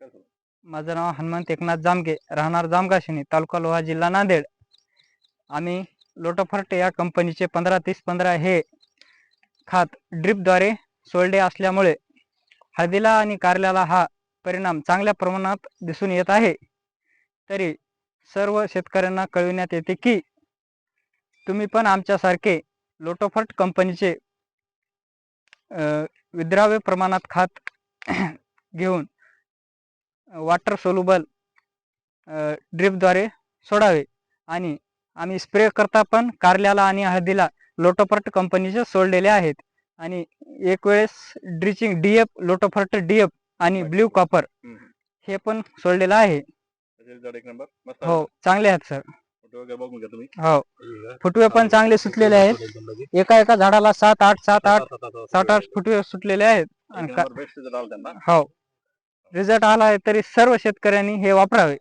माझं नाव हनुमंत एकनाथ जामगे. राहणार जामगाशिनी तालुका लोहा जिल्हा नांदेड. आम्ही लोटोफर्ट या कंपनीचे पंधरा तीस पंधरा हे खात ड्रीपद्वारे सोडले असल्यामुळे हळदीला आणि कारल्याला हा परिणाम चांगल्या प्रमाणात दिसून येत आहे. तरी सर्व शेतकऱ्यांना कळविण्यात येते की तुम्ही पण आमच्यासारखे लोटोफर्ट कंपनीचे विद्राव्य प्रमाणात खात घेऊन वॉटर सोल्युबल ड्रिपद्वारे सोडावे. आणि आम्ही स्प्रे करता पण कारल्याला आणि हळदीला लोटोफर्ट कंपनीचे सोडलेले आहेत. आणि एक वेळेस ड्रिचिंग डी एफ लोटोफर्ट डी एफ आणि ब्ल्यू कॉपर हे पण सोडलेलं आहे. हो चांगले आहेत सर हो. फुटवे पण चांगले सुटलेले आहेत. एका एका झाडाला सात आठ सात आठ सात आठ फुटवे. सुटलेले आहेत. हो. रिझल्ट आला आहे तरी सर्व शेतकऱ्यांनी हे वापरावे.